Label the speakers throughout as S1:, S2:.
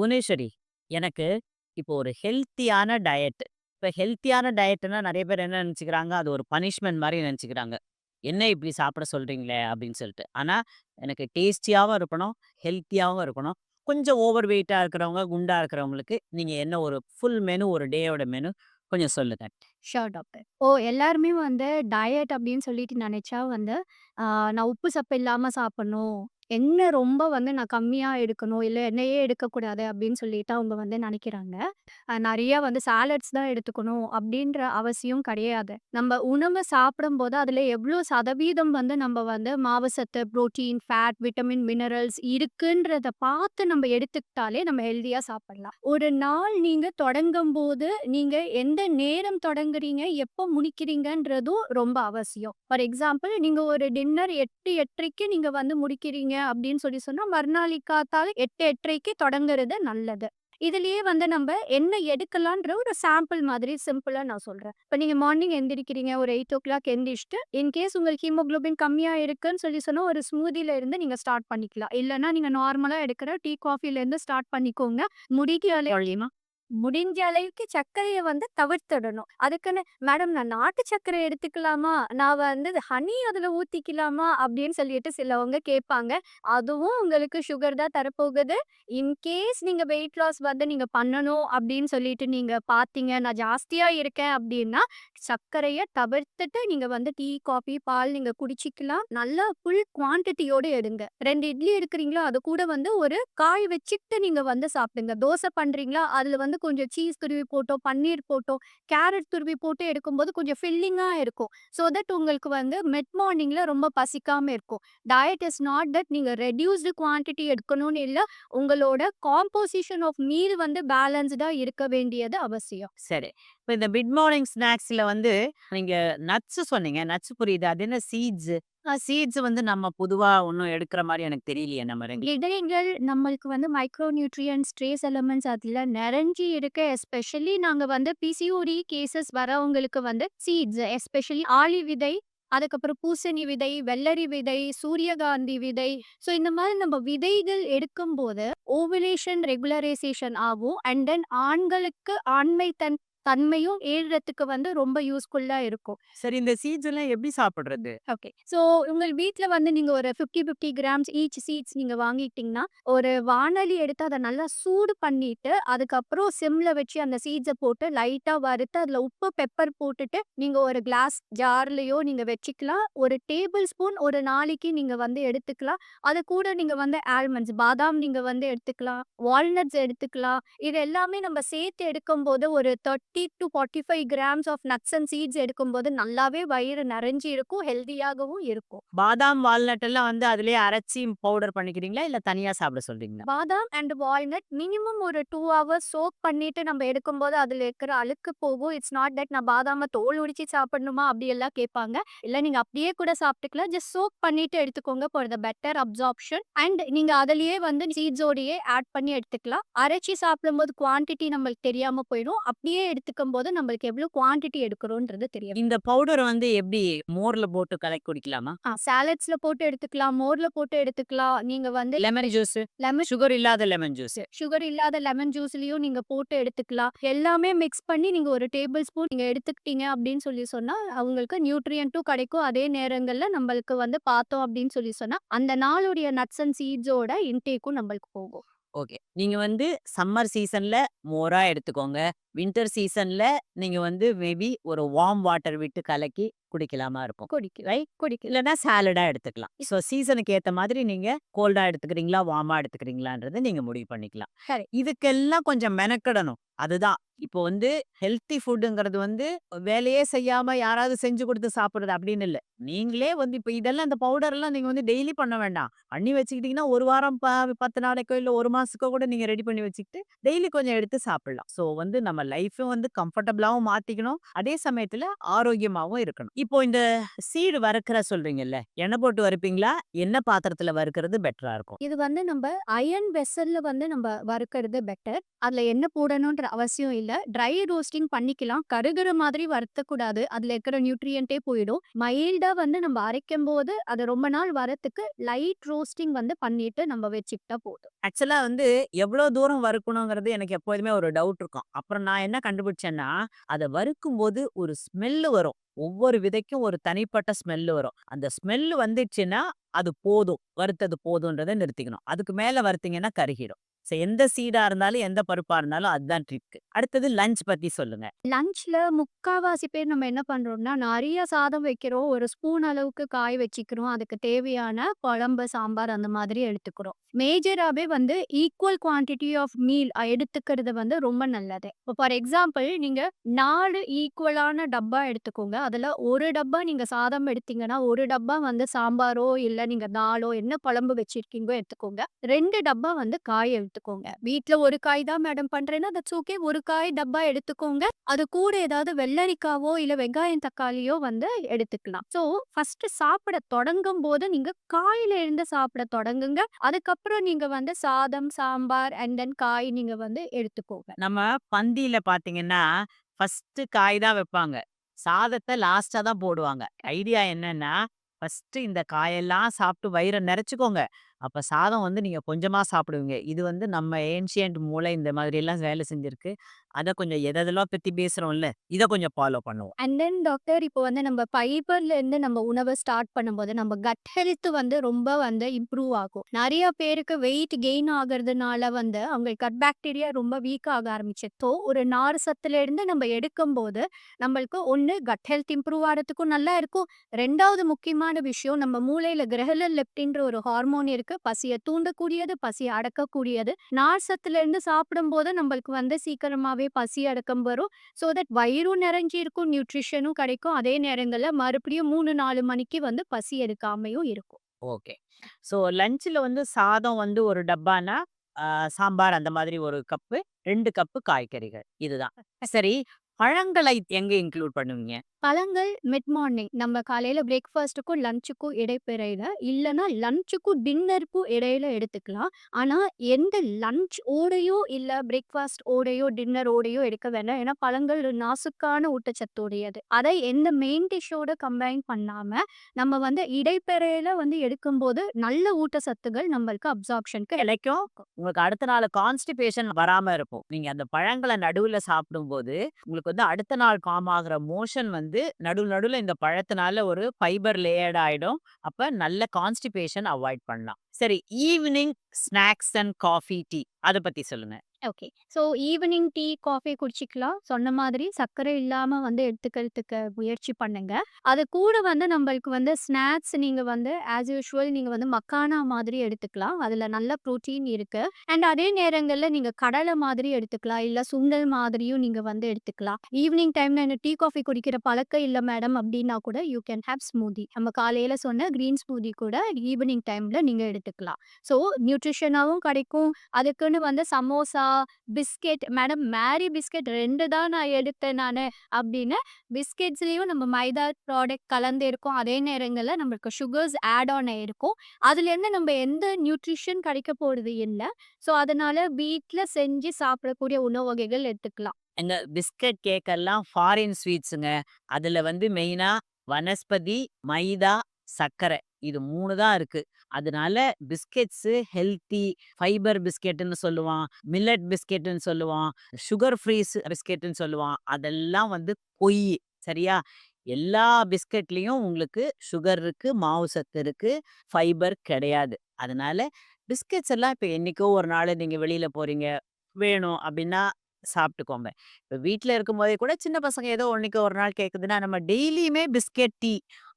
S1: புவனேஸ்வரி, எனக்கு இப்போ ஒரு ஹெல்த்தியான டயட். இப்போ ஹெல்த்தியான டயட்னா நிறைய பேர் என்ன நினச்சிக்கிறாங்க அது ஒரு பனிஷ்மெண்ட் மாதிரி நினச்சிக்கிறாங்க "என்ன இப்படி சாப்பிட சொல்றீங்களே!" அப்படின்னு சொல்லிட்டு. ஆனா, எனக்கு டேஸ்டியாகவும் இருக்கணும், ஹெல்த்தியாகவும் இருக்கணும். கொஞ்சம் ஓவர் வெயிட்டா இருக்கிறவங்க, குண்டா இருக்கிறவங்களுக்கு, நீங்க என்ன ஒரு ஃபுல் மெனு ஒரு டேயோட மெனு கொஞ்சம் சொல்லுங்க.
S2: Sure doctor. ஓ எல்லாருமே வந்து டயட் அப்படின்னு சொல்லிட்டு நினைச்சா வந்து, நான் உப்பு சப்பு இல்லாம சாப்பிடணும். என்ன ரொம்ப வந்து நான் கம்மியா எடுக்கணும். இல்ல என்னையே எடுக்கக்கூடாது அப்படின்னு சொல்லிட்டு அவங்க வந்து நெனைக்கிறாங்க. அ வந்து சாலட்ஸ் தான் எடுத்துக்கணும் அப்படின்ற அவசியம் கிடையாது. நம்ம உணவு சாப்பிடும்போது அதில் எவ்வளோ சதவீதம் வந்து நம்ம வந்து மாவுசத்து, புரோட்டீன், ஃபேட், விட்டமின், மினரல்ஸ் இருக்குன்றத பார்த்து நம்ம எடுத்துக்கிட்டாலே நம்ம ஹெல்தியா சாப்பிடலாம். ஒரு நாள் நீங்க தொடங்கும்போது, நீங்க எந்த நேரம் தொடங்குறீங்க, எப்போ முடிக்கிறீங்கன்றதும் ரொம்ப அவசியம். ஃபார் எக்ஸாம்பிள் நீங்க ஒரு டின்னர் 8, 8:30க்கு நீங்க வந்து முடிக்கிறீங்க அப்படின்னு சொல்லி சொன்னால் மறுநாள் காத்தால 8, 8:30க்கு தொடங்குறது நல்லது. இதுலயே வந்து நம்ம என்ன எடுக்கலான்ற ஒரு சாம்பிள் மாதிரி சிம்பிளா நான் சொல்றேன். இப்ப நீங்க மார்னிங் எந்திரிக்கிறீங்க, ஒரு எயிட் ஓ கிளாக் எந்திரிச்சிட்டு இன்கேஸ் உங்களுக்கு ஹீமோகுளோபின் கம்மியா இருக்குன்னு சொல்லி சொன்னா, ஒரு ஸ்மூதியில இருந்து நீங்க ஸ்டார்ட் பண்ணிக்கலாம். இல்லைன்னா நீங்க நார்மலா எடுக்கிற டீ, காஃபில இருந்து ஸ்டார்ட் பண்ணிக்கோங்க. முடிஞ்ச அளவு முடிஞ்ச அளவுக்கு சர்க்கரையை வந்து தவிர்த்திடணும். அதுக்குன்னு, "மேடம் நான் நாட்டு சர்க்கரை எடுத்துக்கலாமா? நான் வந்து ஹனி அதில் ஊற்றிக்கலாமா அப்படின்னு சொல்லிட்டு சிலவங்க கேட்பாங்க. அதுவும் உங்களுக்கு சுகர் தான் தரப்போகுது. இன்கேஸ் நீங்கள் வெயிட் லாஸ் வந்து நீங்கள் பண்ணணும் அப்படின்னு சொல்லிட்டு நீங்கள் பார்த்தீங்க, நான் ஜாஸ்தியாக இருக்கேன் அப்படின்னா, சர்க்கரையை தவிர்த்துட்டு நீங்கள் வந்து டீ, காஃபி, பால் நீங்கள் குடிச்சிக்கலாம். நல்லா ஃபுல் குவான்டிட்டியோடு எடுங்க. ரெண்டு இட்லி எடுக்கிறீங்களோ அது கூட வந்து ஒரு காய் வச்சுட்டு நீங்கள் வந்து சாப்பிடுங்க. தோசை பண்ணுறீங்களா அதில் வந்து கொஞ்சம் சீஸ் துருவி போட்டோ, பன்னீர் போட்டோ, கேரட் துருவி போட்டு எடுக்கும்போது கொஞ்சம் ஃபில்லிங்காக இருக்கும். ஸோ தட் உங்களுக்கு வந்து மிட் மார்னிங்கில் ரொம்ப பசிக்காமல் இருக்கும். டயட் இஸ் நாட் தட் நீங்கள் ரெடியூஸ்டு குவான்டிட்டி எடுக்கணும்னு இல்லை உங்களோட காம்போசிஷன் ஆஃப் மீல் வந்து பேலன்ஸ்டாக இருக்க வேண்டியது அவசியம்.
S1: சரி. இப்போ இந்த மிட் மார்னிங் ஸ்நாக்ஸில் வந்து நீங்கள் நட்ஸு சொன்னீங்க. நட்ஸ் புரியுது. அது என்ன சீட்ஸு சீட்ஸ் வந்து நம்ம பொதுவா ஒண்ணும் எடுக்கிற மாரி எனக்கு தெரியலையே நம்ம 2
S2: விதைகள் நம்மளுக்கு வந்து மைக்ரோ நியூட்ரியன்ஸ் ட்ரேஸ் எலமெண்ட்ஸ் அதில் நிறைஞ்சி இருக்கு. எஸ்பெஷலி நாங்கள் வந்து பிசிஓடி கேஸஸ் வரவங்களுக்கு வந்து சீட்ஸ் எஸ்பெஷலி ஆளி விதை, அதுக்கப்புறம் பூசணி விதை, வெள்ளரி விதை, சூரியகாந்தி விதை. ஸோ இந்த மாதிரி நம்ம விதைகள் எடுக்கும்போது ஓவுலேஷன் ரெகுலரைசேஷன் ஆகும். அண்ட் தென் ஆண்களுக்கு ஆண்மை தன் தன்மையும் ஏறுறதுக்கு வந்து ரொம்ப யூஸ்ஃபுல்லா இருக்கும்.
S1: சரி இந்த சீட்ஸ் எல்லாம் எப்படி சாப்பிடுறது?
S2: ஓகே. ஸோ உங்கள் வீட்ல வந்து நீங்க ஒரு 50, 50 கிராம்ஸ் ஈச் சீட்ஸ் நீங்க வாங்கிட்டீங்கன்னா, ஒரு வாணலி எடுத்து அத நல்லா சூடு பண்ணிட்டு, அதுக்கப்புறம் சிம்ல வச்சு அந்த சீட்ஸ போட்டு லைட்டா வறுத்து, அதில உப்பு, பெப்பர் போட்டுட்டு, நீங்க ஒரு கிளாஸ் ஜார்லயோ நீங்க வச்சுக்கலாம். ஒரு டேபிள் ஸ்பூன் ஒரு நாளைக்கு நீங்க வந்து எடுத்துக்கலாம். அது கூட நீங்க வந்து ஆல்மண்ட்ஸ் பாதாம் நீங்க வந்து எடுத்துக்கலாம். வால்நட்ஸ் எடுத்துக்கலாம். இது எல்லாமே நம்ம சேர்த்து எடுக்கும்போது ஒரு 30-45 grams of nuts and seeds எடுக்கும்போது நல்லாவே வயிறு நிறைஞ்சு இருக்கும். ஹெல்தியாகவும் இருக்கும்.
S1: பாதாம், வால்நட் எல்லாம் வந்து அதிலேயே அரைச்சு பவுடர் பண்ணிக்கிறீங்களா? இல்ல தனியா சாப்பிட சொல்றீங்களா?
S2: பாதாம் அண்ட் வால்நட் மினிமம் ஒரு 2 ஹவர்ஸ் சோக் பண்ணிட்டு நம்ம எடுக்கும்போது அதில இருக்கிற அழுக்கு போகும். இட்ஸ் நாட் தட் நான் பாதாம தோல் உரிச்சு சாப்பிடணுமா? அப்படியெல்லாம் கேட்பாங்க. இல்ல நீங்க அப்படியே கூட சாப்பிட்டுக்கலாம். ஜஸ்ட் சோக் பண்ணிட்டு எடுத்துக்கோங்க for the better absorption. And நீங்க அதிலேயே வந்து சீட்ஸோடயே ஆட் பண்ணி எடுத்துக்கலாம். அரைச்சு சாப்பிடும்போது குவான்டிட்டி நம்மளுக்கு தெரியாம போயிடும். அப்படியே எடுத்துக்கும்போது நம்மளுக்கு எவ்வளோ குவான்டிட்டி எடுக்கிறோன்றது தெரியும்.
S1: இந்த பவுடர் வந்து எப்படி மோர்ல போட்டு கலக்கி குடிக்கலாமா?
S2: சாலட்ஸ்ல போட்டு எடுத்துக்கலாம். மோர்ல போட்டு எடுத்துக்கலாம். நீங்க வந்து
S1: லெமன் ஜூஸ்,
S2: லெமன்
S1: சுகர் இல்லாத லெமன் ஜூஸ்.
S2: சுகர் இல்லாத லெமன் ஜூஸ்லயும் நீங்க போட்டு எடுத்துக்கலாம். எல்லாமே மிக்ஸ் பண்ணி நீங்க ஒரு டேபிள் ஸ்பூன் நீங்க எடுத்துக்கிட்டீங்க அப்படின்னு சொல்லி சொன்னா, அவங்களுக்கு நியூட்ரியன்ட்டும் கிடைக்கும். அதே நேரங்கள்ல நம்மளுக்கு வந்து பார்த்தோம் அப்படின்னு சொல்லி சொன்னா, அந்த நாளுடைய நட்ஸ் அண்ட் சீட்ஸோட இன்டேக்கும் நம்மளுக்கு போகும்.
S1: ஓகே. நீங்க வந்து சம்மர் சீசன்ல மோரா எடுத்துக்கோங்க. வின்டர் சீசன்ல நீங்க வந்து மேபி ஒரு வார்ம் வாட்டர் விட்டு கலக்கி குடிக்கலாமா இருக்கும்.
S2: குடிக்கலாம்.
S1: ரைட்?
S2: குடிக்கலாம்.
S1: இல்லன்னா சாலடா எடுத்துக்கலாம். ஸோ சீசனுக்கு ஏத்த மாதிரி நீங்க கோல்டா எடுத்துக்கிறீங்களா? வார்மா எடுத்துக்கிறீங்களான்றத நீங்க முடிவு பண்ணிக்கலாம்.
S2: கரெக்ட்.
S1: இதுக்கெல்லாம் கொஞ்சம் மெனக்கெடணும். அதுதான். இப்போ வந்து ஹெல்த்தி ஃபுட்டுங்கிறது வந்து வேலையே செய்யாம யாராவது செஞ்சு குடுத்து சாப்பிடுறது அப்படின்னு இல்ல. நீங்களே வந்து இப்ப இதெல்லாம் இந்த பவுடர்லாம் நீங்க வந்து டெய்லி பண்ண வேண்டாம். பண்ணி வச்சுக்கிட்டீங்கன்னா, 1 வாரம் ப 10 நாளைக்கோ, இல்ல 1 மாசத்துக்கோ கூட நீங்க ரெடி பண்ணி வச்சுக்கிட்டு, டெய்லி கொஞ்சம் எடுத்து சாப்பிடலாம். ஸோ வந்து நம்ம லைஃப்பும் வந்து கம்ஃபர்டபுளாவும் மாத்திக்கணும். அதே சமயத்துல ஆரோக்கியமாவும் இருக்கணும். இப்போ இந்த சீடு வறுக்கிற சொல்றீங்கல்ல, எண்ணெய் போட்டு வறுப்பீங்களா? எண்ணெய் பாத்திரத்துல வறுக்கிறது பெட்டரா இருக்கும்.
S2: இது வந்து நம்ப அயர்ன் வெசல்ல வந்து நம்ப வறுக்கிறது பெட்டர். அதுல எண்ணெய் போடணுன்ற அவசியம் இல்ல. ட்ரை ரோஸ்டிங் பண்ணிக்கலாம். கருகுற மாதிரி வறுத்தக்கூடாது. அதுல இருக்கிற நியூட்ரியன்ட்டே போயிடும். மைல்டா வந்து நம்ப அரைக்கும்போது, அத ரொம்ப நாள் வரத்துக்கு லைட் ரோஸ்டிங் வந்து பண்ணிட்டு நம்ப வச்சுக்கிட்டா போதும்.
S1: ஆக்சுவலா வந்து எவ்வளோ தூரம் வறுக்கணுங்கிறது எனக்கு எப்போதுமே ஒரு டவுட் இருக்கும். அப்புறம் நான் என்ன கண்டுபிடிச்சேன்னா, அத வறுக்கும்போது ஒரு ஸ்மெல்லு வரும். ஒவ்வொரு விதைக்கும் ஒரு தனிப்பட்ட ஸ்மெல்லு வரும். அந்த ஸ்மெல் வந்துடுச்சுன்னா, அது போதும். வறுத்தது போதுன்றதை நிறுத்திக்கணும். அதுக்கு மேல வறுத்தீங்கன்னா கருகிடும். ஸோ எந்த சீடா இருந்தாலும், எந்த பருப்பா இருந்தாலும் அதுதான் ட்ரிக். அடுத்தது லஞ்ச் பத்தி சொல்லுங்க.
S2: லஞ்ச்ல முக்காவாசி பேர் நம்ம என்ன பண்றோம்னா, நிறைய சாதம் வைக்கிறோம். ஒரு ஸ்பூன் அளவுக்கு காய் வச்சுக்கிறோம். அதுக்கு தேவையான குழம்பு, சாம்பார் அந்த மாதிரி எடுத்துக்கிறோம். மேஜராவே வந்து ஈக்குவல் குவான்டிட்டி ஆஃப் மீல் எடுத்துக்கிறது வந்து ரொம்ப நல்லது. இப்போ ஃபார் எக்ஸாம்பிள் நீங்க நாலு ஈக்குவலான டப்பா எடுத்துக்கோங்க. அதுல ஒரு டப்பா நீங்க சாதம் எடுத்தீங்கன்னா, ஒரு டப்பா வந்து சாம்பாரோ, இல்ல நீங்க தாலோ என்ன குழம்பு வச்சிருக்கீங்களோ எடுத்துக்கோங்க. ரெண்டு டப்பா வந்து காய் எடுத்துக்கோங்க. வீட்ல ஒரு காய் தான் மேடம் பண்றேன்னா, தட்ஸ் ஓகே. ஒரு காய் டப்பா எடுத்துக்கோங்க. அது கூட ஏதாவது வெள்ளரிக்காவோ, இல்ல வெங்காயம், தக்காளியோ வந்து எடுத்துக்கலாம். ஸோ ஃபர்ஸ்ட் சாப்பிட தொடங்கும் போது நீங்க காயில இருந்து சாப்பிட தொடங்குங்க. அதுக்கப்புறம் நீங்க வந்து சாதம், சாம்பார் அண்ட் தென் காய் நீங்க வந்து எடுத்துக்கோங்க.
S1: நம்ம பந்தியில பாத்தீங்கன்னா ஃபர்ஸ்ட் காய் தான் வைப்பாங்க. சாதத்தை லாஸ்டா தான் போடுவாங்க. ஐடியா என்னன்னா, ஃபர்ஸ்ட் இந்த காயெல்லாம் சாப்பிட்டு வயிறை நெறச்சுக்கோங்க. அப்போ சாதம் வந்து நீங்கள் கொஞ்சமாக சாப்பிடுவீங்க. இது வந்து நம்ம ஏன்ஷியன்ட் மூளை இந்த மாதிரியெல்லாம் வேலை செஞ்சிருக்கு. அதை கொஞ்சம் எதெல்லாம் பற்றி பேசுகிறோம்ல இதை கொஞ்சம் ஃபாலோ பண்ணுவோம்.
S2: அண்ட் தென் டாக்டர் இப்போ வந்து நம்ம ஃபைபர்ல இருந்து நம்ம உணவை ஸ்டார்ட் பண்ணும்போது, நம்ம கட் ஹெல்த் வந்து ரொம்ப வந்து இம்ப்ரூவ் ஆகும். நிறைய பேருக்கு வெயிட் கெயின் ஆகுறதுனால வந்து அவங்க கட் பாக்டீரியா ரொம்ப வீக் ஆக ஆரம்பிச்சுது. ஸோ ஒரு நார் சத்துல இருந்து நம்ம எடுக்கும்போது, நம்மளுக்கு ஒன்று கட் ஹெல்த் இம்ப்ரூவ் ஆகிறதுக்கும் நல்லா இருக்கும். ரெண்டாவது முக்கியமான விஷயம் நம்ம மூளையில கிரகல லெப்டின்ற ஒரு ஹார்மோன் இருக்கு. பசிய தூண்டக்கூடியது, பசியை அடக்கக்கூடியது. நார் சத்துல இருந்து சாப்பிடும்போது நம்மளுக்கு வந்து சீக்கிரமாவே பசி அடக்கம் வரும். ஸோ தட் வயிறும் நிறைஞ்சு இருக்கும், நியூட்ரிஷனும் கிடைக்கும். அதே நேரங்கள்ல மறுபடியும் 3, 4 மணிக்கு வந்து பசி எடுக்காமையும் இருக்கும்.
S1: ஓகே. ஸோ லஞ்ச்ல வந்து சாதம் வந்து ஒரு டப்பானா சாம்பார் அந்த மாதிரி ஒரு கப்பு, ரெண்டு கப்பு காய்கறிகள். இதுதான். சரி, பழங்களை எங்க இன்க்ளூட் பண்ணுவீங்க?
S2: பழங்கள் மிட் மார்னிங் நம்ம காலையில பிரேக்ஃபாஸ்ட்டுக்கும், லஞ்சுக்கும் இடைப்பெறையில, இல்லன்னா லஞ்சுக்கும், டின்னருக்கும் இடையில எடுத்துக்கலாம். ஆனா எந்த லஞ்ச் ஓடையோ, இல்ல பிரேக்ஃபாஸ்ட் ஓடையோ, டின்னர் ஓடையோ எடுக்க வேண்டாம். ஏன்னா பழங்கள் நாசுக்கான ஊட்டச்சத்து உடையது. அதை எந்த மெயின் டிஷ்ஷோட கம்பைன் பண்ணாம, நம்ம வந்து இடைப்பெறையில வந்து எடுக்கும்போது நல்ல ஊட்டச்சத்துகள் நம்மளுக்கு அப்சார்ப்ஷனுக்கு
S1: கிடைக்கும். உங்களுக்கு அடுத்த நாள் கான்ஸ்டிபேஷன் வராம இருக்கும். நீங்க அந்த பழங்கள நடுவுல சாப்பிடும்போது, உங்களுக்கு வந்து அடுத்த நாள் காம் ஆகுற மோஷன் வந்து நடு நடுவுல இந்த பழத்தினால ஒரு ஃபைபர் லேயர்ட் ஆயிடும். அப்ப நல்ல கான்ஸ்டிபேஷன் அவாய்ட் பண்ணலாம். சரி, evening snacks and coffee, tea அத பத்தி சொல்லுங்க.
S2: Okay. So evening tea, coffee குடிச்சிக்கலாம். சொன்ன மாதிரி சர்க்கரை இல்லாம வந்து எடுத்துக்கிறதுக்கு முயற்சி பண்ணுங்க. அது கூட வந்து நம்மளுக்கு வந்து ஸ்நாக்ஸ் நீங்க வந்து ஆஸ் யூசுவல் நீங்க வந்து மக்கானா மாதிரி எடுத்துக்கலாம். அதுல நல்ல புரோட்டீன் இருக்கு. அண்ட் அதே நேரங்கள்ல நீங்க கடலை மாதிரி எடுத்துக்கலாம். இல்ல சுண்டல் மாதிரியும் நீங்க வந்து எடுத்துக்கலாம். ஈவினிங் டைம்ல எனக்கு டீ, காஃபி குடிக்கிற பழக்கம் இல்ல மேடம் அப்படின்னா கூட யூ கேன் ஹேவ் ஸ்மூதி. நம்ம காலையில சொன்ன கிரீன் ஸ்மூதி கூட ஈவினிங் டைம்ல நீங்க எடுத்துக்கலாம். ஸோ நியூட்ரிஷனாவும் கிடைக்கும். அதுக்குன்னு வந்து samosa, biscuit madam Marie biscuit ரெண்டு தான் நான் எடுத்தேன் நான் அப்படின்னு பிஸ்கெட்ஸ்லேயும் நம்ம மைதா ப்ராடக்ட் கலந்து இருக்கும். அதே நேரங்களில் நம்மளுக்கு சுகர்ஸ் ஆட் ஆன் ஆயிருக்கும். அதுலேருந்து நம்ம எந்த நியூட்ரிஷன் கிடைக்க போறது இல்லை ஸோ அதனால வீட்டில் செஞ்சு சாப்பிடக்கூடிய உணவு வகைகள் எடுத்துக்கலாம்.
S1: இந்த பிஸ்கட் கேக்கெல்லாம் ஃபாரின் ஸ்வீட்ஸுங்க. அதுல வந்து மெயினா வனஸ்பதி, மைதா, சர்க்கரை இது மூணு தான் இருக்கு. அதனால பிஸ்கெட்ஸு ஹெல்த்தி, ஃபைபர் பிஸ்கெட்டுன்னு சொல்லுவான், மில்லட் பிஸ்கெட்டுன்னு சொல்லுவான், சுகர் ஃப்ரீஸ் பிஸ்கெட்டுன்னு சொல்லுவான். அதெல்லாம் வந்து பொய் சரியா? எல்லா பிஸ்கெட்லேயும் உங்களுக்கு சுகர் இருக்கு, மாவு சத்து இருக்கு, ஃபைபர் கிடையாது. அதனால பிஸ்கெட்ஸ் எல்லாம் இப்போ என்றைக்கோ ஒரு நாள் நீங்கள் வெளியில் போகிறீங்க வேணும் அப்படின்னா சாப்பிட்டுக்கோங்க. இப்போ வீட்டில் இருக்கும்போதே கூட சின்ன பசங்க ஏதோ ஒன்றைக்கு ஒரு நாள் கேட்குதுன்னா நம்ம டெய்லியுமே பிஸ்கெட், டீ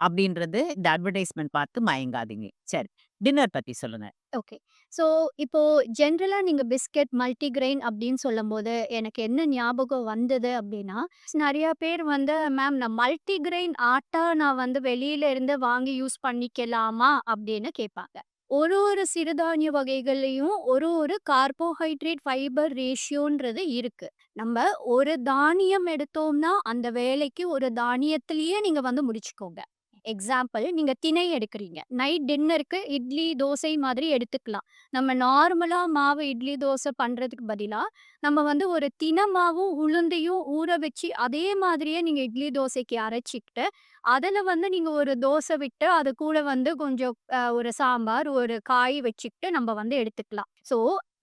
S1: அப்படின்றது இந்த அட்வர்டைஸ்மெண்ட் பார்த்து மயங்காதீங்க. சரி, டின்னர் பத்தி சொல்லுங்க.
S2: ஓகே. ஸோ இப்போ ஜென்ரலா நீங்க பிஸ்கெட், மல்டிகிரெயின் அப்படின்னு சொல்லும்போது, எனக்கு என்ன ஞாபகம் வந்தது அப்படின்னா நிறையா பேர் வந்து மேம் நான் மல்டிகிரெயின் ஆட்டா நான் வந்து வெளியில இருந்து வாங்கி யூஸ் பண்ணிக்கலாமா? அப்படின்னு கேட்பாங்க. ஒரு ஒரு சிறுதானிய வகைகள்லயும் ஒரு ஒரு கார்போஹைட்ரேட், ஃபைபர் ரேஷியோன்றது இருக்கு. நம்ம ஒரு தானியம் எடுத்தோம்னா, அந்த வேலைக்கு ஒரு தானியத்திலேயே நீங்க வந்து முடிச்சுக்கோங்க. எக்ஸாம்பிள் நீங்கள் திணை எடுக்கிறீங்க. நைட் டின்னருக்கு இட்லி, தோசை மாதிரி எடுத்துக்கலாம். நம்ம நார்மலாக மாவு இட்லி, தோசை பண்றதுக்கு பதிலாக நம்ம வந்து ஒரு தினமாவும் உளுந்தையும் ஊற வச்சு அதே மாதிரியே நீங்கள் இட்லி, தோசைக்கு அரைச்சிக்கிட்டு அதில் வந்து நீங்கள் ஒரு தோசை விட்டு, அது கூட வந்து கொஞ்சம் ஒரு சாம்பார், ஒரு காய் வச்சுக்கிட்டு நம்ம வந்து எடுத்துக்கலாம். ஸோ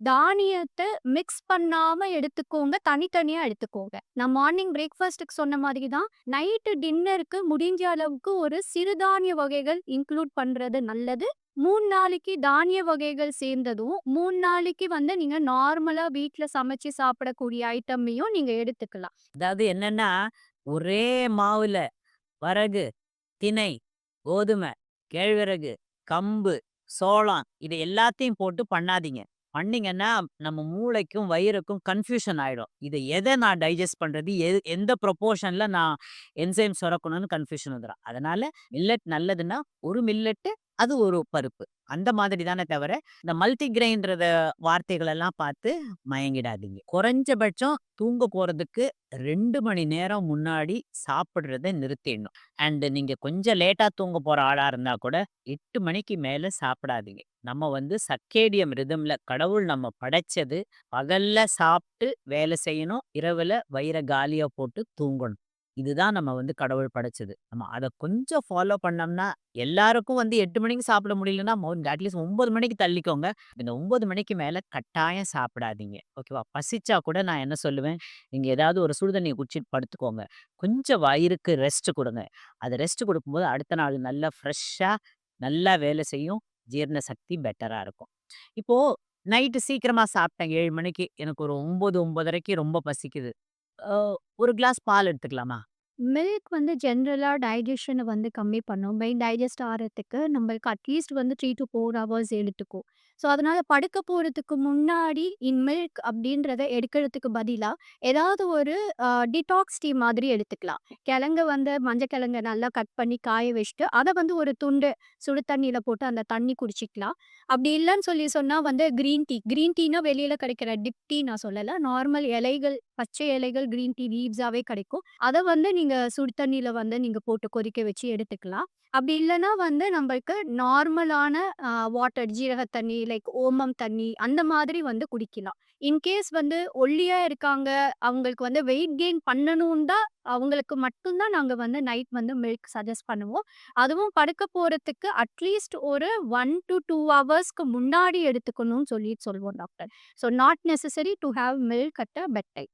S2: தானியத்த மிக்ஸ் பண்ணாம எடுத்துக்கோங்க. தனித்தனியா எடுத்துக்கோங்க. நான் மார்னிங் பிரேக்ஃபாஸ்ட்டுக்கு சொன்ன மாதிரி தான், நைட்டு டின்னருக்கு முடிஞ்ச அளவுக்கு ஒரு சிறுதானிய வகைகள் இன்க்ளூட் பண்றது நல்லது. மூணு நாளைக்கு தானிய வகைகள் சேர்ந்ததும், மூணு நாளைக்கு வந்து நீங்க நார்மலா வீட்டுல சமைச்சு சாப்பிடக்கூடிய ஐட்டமையும் நீங்க எடுத்துக்கலாம்.
S1: அதாவது என்னன்னா, ஒரே மாவுல வரகு, திணை, கோதுமை, கேழ்வரகு, கம்பு, சோளம் இதை எல்லாத்தையும் போட்டு பண்ணாதீங்க. பண்ணீங்கன்னா, நம்ம மூளைக்கும், வயிறுக்கும் கன்ஃப்யூஷன் ஆயிடும். இது எதை நான் டைஜெஸ்ட் பண்றது? எது எந்த ப்ரொப்போர்ஷன்ல நான் என்சைம் சுரக்கணும்னு கன்ஃப்யூஷன் வந்துடும் அதனால மில்லட் நல்லதுன்னா, ஒரு மில்லட்டு, அது ஒரு பருப்பு. அந்த மாதிரி தானே தவிர, இந்த மல்டிகிரெயின்றத வார்த்தைகள் எல்லாம் பார்த்து மயங்கிடாதீங்க. குறைஞ்சபட்சம் தூங்க போறதுக்கு ரெண்டு மணி நேரம் முன்னாடி சாப்பிட்றத நிறுத்திடணும். அண்ட் நீங்க கொஞ்சம் லேட்டா தூங்க போற ஆளா இருந்தா கூட, எட்டு மணிக்கு மேல சாப்பிடாதீங்க. நம்ம வந்து சக்கேடியம் ரிதம்ல கடவுள் நம்ம படைச்சது, பகல்ல சாப்பிட்டு வேலை செய்யணும். இரவுல வயிற காலியா போட்டு தூங்கணும். இதுதான் நம்ம வந்து கடவுள் படைச்சது. நம்ம அதை கொஞ்சம் ஃபாலோ பண்ணோம்னா, எல்லாருக்கும் வந்து எட்டு மணிக்கு சாப்பிட முடியலன்னா, அட்லீஸ்ட் ஒன்பது மணிக்கு தள்ளிக்கோங்க. இந்த ஒன்பது மணிக்கு மேலே கட்டாயம் சாப்பிடாதீங்க. ஓகேவா? பசிச்சா கூட நான் என்ன சொல்லுவேன், நீங்கள் ஏதாவது ஒரு சுடு தண்ணிய குடிச்சிட்டு படுத்துக்கோங்க. கொஞ்சம் வயிறுக்கு ரெஸ்ட் கொடுங்க அது ரெஸ்ட் கொடுக்கும்போது அடுத்த நாள் நல்லா ஃப்ரெஷ்ஷாக நல்லா வேலை செய்யும். ஜீரண சக்தி பெட்டராக இருக்கும். இப்போது நைட்டு சீக்கிரமாக சாப்பிட்டேன் ஏழு மணிக்கு. எனக்கு ஒரு 9, 9:30க்கு ரொம்ப பசிக்குது. ஒரு கிளாஸ் பால் எடுத்துக்கலாமா?
S2: மில்க் வந்து ஜென்ரலா டைஜஷன வந்து கம்மி பண்ணும். மெயின் டைஜஸ்ட் ஆறதுக்கு நம்மளுக்கு அட்லீஸ்ட் வந்து 3 டூ 4 ஹவர்ஸ் எடுத்துக்கும். ஸோ, அதனால படுக்க போகிறதுக்கு முன்னாடி இன் மில்க் அப்படின்றத எடுக்கிறதுக்கு பதிலாக ஏதாவது ஒரு டிடாக்ஸ் டீ மாதிரி எடுத்துக்கலாம். கிழங்க வந்து மஞ்சக்கிழங்க நல்லா கட் பண்ணி காய வச்சுட்டு, அதை வந்து ஒரு துண்டு சுடு தண்ணியில் போட்டு அந்த தண்ணி குடிச்சிக்கலாம். அப்படி இல்லைன்னு சொல்லி சொன்னால் வந்து க்ரீன் டீ. க்ரீன் டீனா வெளியில் கிடைக்கிற டிப் டீ நான் சொல்லலை நார்மல் இலைகள், பச்சை இலைகள் க்ரீன் டீ லீவ்ஸாகவே கிடைக்கும். அதை வந்து நீங்கள் சுடு தண்ணியில் வந்து நீங்கள் போட்டு கொதிக்க வச்சு எடுத்துக்கலாம். அப்படி இல்லைன்னா வந்து நம்மளுக்கு நார்மலான வாட்டர் ஜீரக தண்ணி, லைக் ஓமம் தண்ணி அந்த மாதிரி வந்து குடிக்கலாம். இன்கேஸ் வந்து ஒல்லியா இருக்காங்க, அவங்களுக்கு வந்து வெயிட் கெயின் பண்ணணும்னு தான் அவங்களுக்கு மட்டும்தான் நாங்கள் வந்து நைட் வந்து மில்க் சஜஸ்ட் பண்ணுவோம். அதுவும் படுக்க போகிறதுக்கு அட்லீஸ்ட் ஒரு 1 டூ ஹவர்ஸ்க்கு முன்னாடி எடுத்துக்கணும்னு சொல்லி சொல்வோம் doctor. So, not necessary to have milk at a bed time.